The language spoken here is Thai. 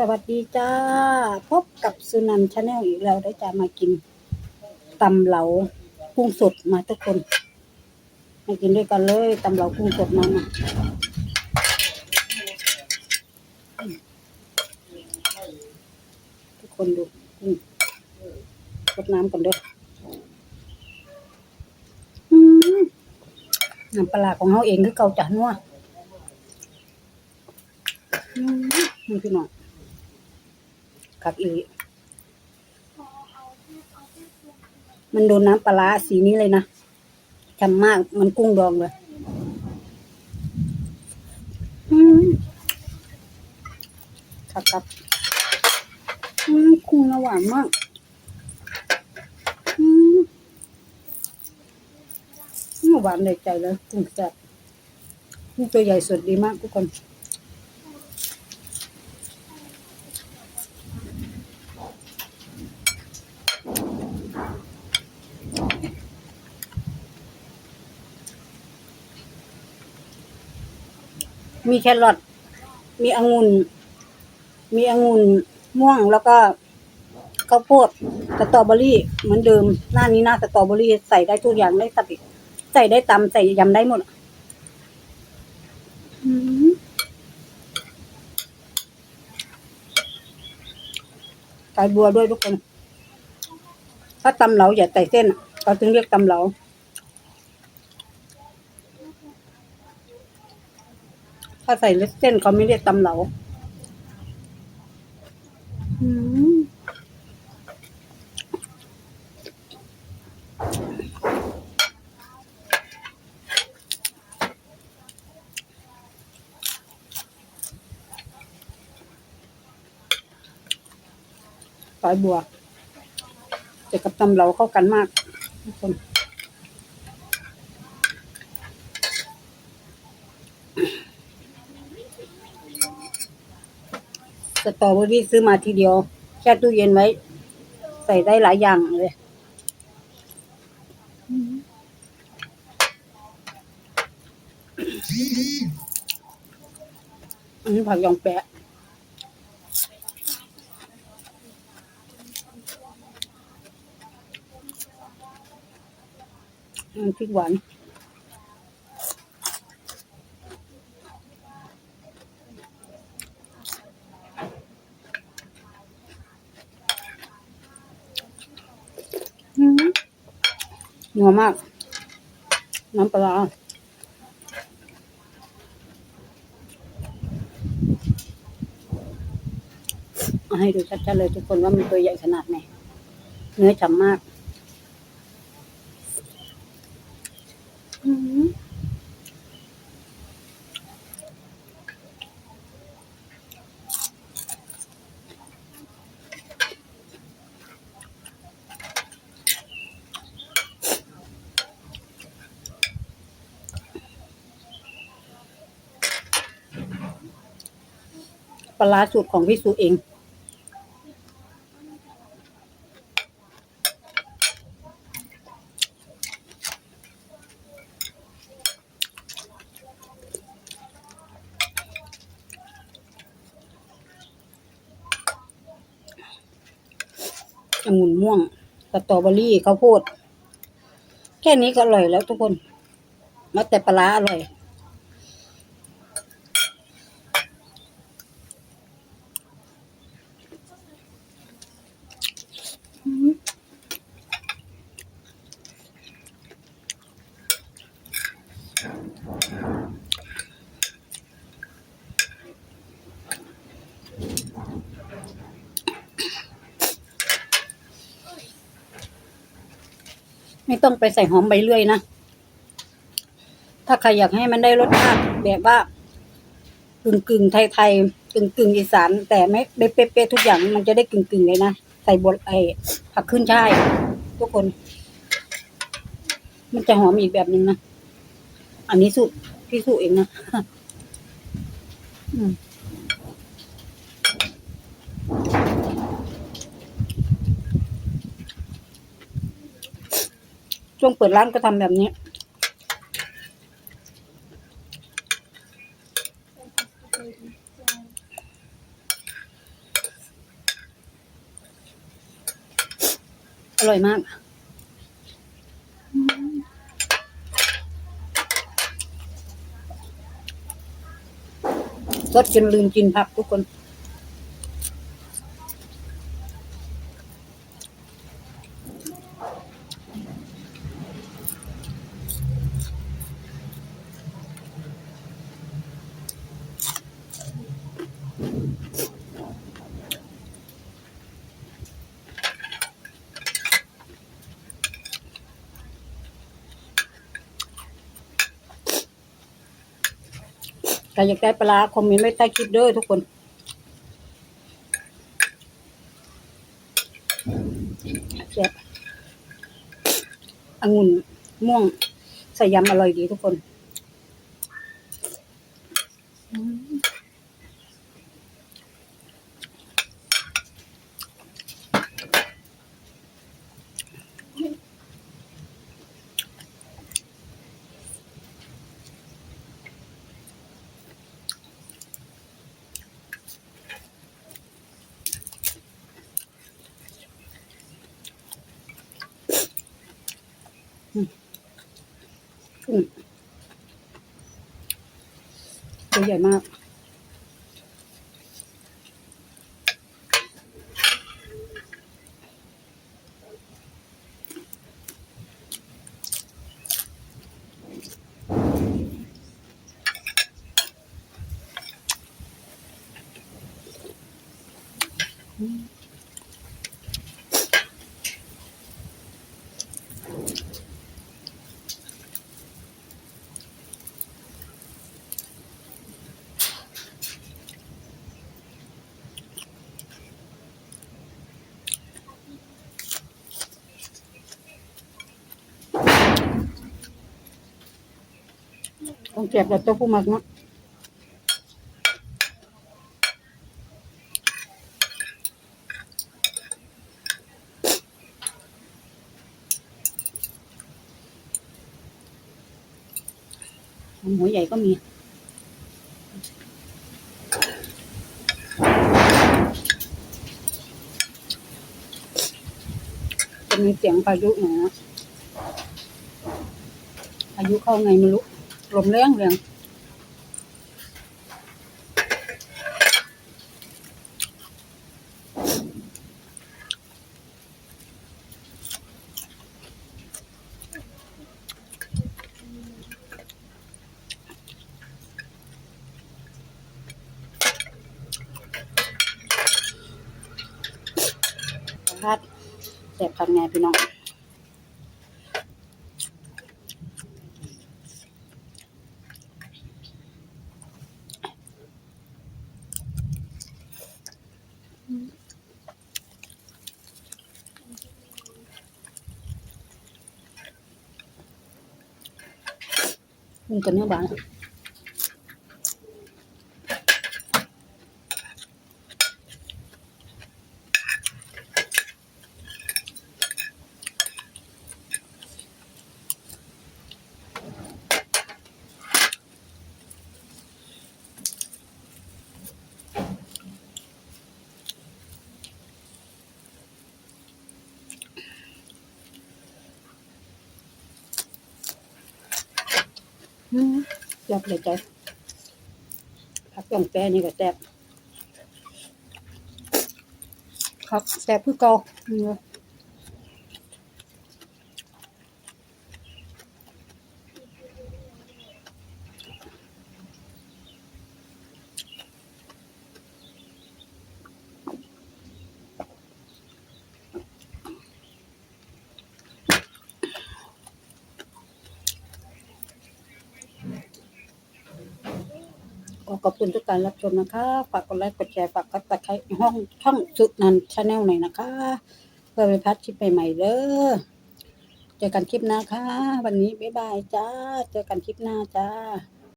สวัสดีจ้า พบกับสุนันชาแนลอีกแล้วได้จะมากินตำเหลากุ้งสดมาทุกคน มากินด้วยกันเลยตำเหลากุ้งสดมามาทุกคนดูกุ้งรดน้ำก่อนเด้ออืมน้ำปลาของเขาเองคือเกาจัดนัวอืมนี่พี่น้อง คักอีหลีมันโดนน้ำปลาสีนี้เลยนะฉ่ำมากมันกุ้งดองเลยอืมคักครับอืมกุ้งน่ะหวานมากอืมหวานในใจเลยกุ้งแซ่บกุ้งตัวใหญ่สดดีมากทุกคน มีแครอทมีองุ่น มีองุ่นม่วงแล้วก็ข้าวโพดสตรอเบอรี่เหมือนเดิม หน้านี้หน้าสตรอเบอรี่ใส่ได้ทุกอย่างได้ตัดใส่ได้ตำใส่ยำได้หมดหืมใส่บัวด้วยทุกคน ถ้าตำเหลาอย่าใส่เส้นเขาถึงเรียกตำเหลา ถ้าใส่เลส้นเขาไม่เรียกตำเหลาอืมสายบัวแต่กับตำเหลาเข้ากันมากทุกคน สตรอเบอรี่ซื้อมาทีเดียว แช่ตู้เย็นไว้ ใส่ได้หลายอย่างเลยอันนี้ผักยองแปะอันพริกหวาน อืม นัวมาก น้ำปลาร้าเอาให้ดูชัดๆเลยทุกคนว่ามันตัวใหญ่ขนาดไหน เนื้อฉ่ำมากอืม ปลาร้าสูตรของพี่สุเององุ่นม่วงสตรอเบอรี่ข้าวโพด แค่นี้ก็อร่อยแล้วทุกคน มาแต่ปลาอร่อย ไม่ต้องไปใส่หอมใบเลื่อยนะ ถ้าใครอยากให้มันได้รสชาติแบบว่ากึ่งกึ่งๆไทยๆกึ่งกึ่งๆอีสาน แต่ไม่ได้เป๊ะๆทุกอย่างมันจะได้กึ่งกึ่งๆเลยนะ ใส่บดไอผักขึ้นช่ายทุกคน มันจะหอมอีกแบบหนึ่งนะ อันนี้สูตรพี่สูตรเองนะ อืม ช่วงเปิดร้านก็ทำแบบนี้ อร่อยมากสดจนลืมกินผักทุกคน ใครอยากได้ปลาคอมเมนต์ไว้ใต้คลิปเด้อทุกคนแซ่บองุ่นม่วงใส่ยำอร่อยดีทุกคน ตัวใหญ่มากต้ องเก็บแบบเจ้าผู้มักเนาะหัวใหญ่ก็มีจะมีเสียงพายุหน่อยนะพายุเข้าไงไม่รู้ ลมแรงแรงพลาดแสบคันไงพี่น้อง มันกับเจับเลยใจผักย่องแปรนี่ก็แซ่บผักแซ่บคือเก่าอื ก็ขอบคุณทุกการรับชมนะคะ ฝากกดไลค์กดแชร์ฝากกดติดตามห้องช่องสุนันชาแนลหน่อยนะคะ เพื่อไปพัดคลิปใหม่ๆเด้อเจอกันคลิปหน้าค่ะ วันนี้บ๊ายบายจ้า เจอกันคลิปหน้าจ้า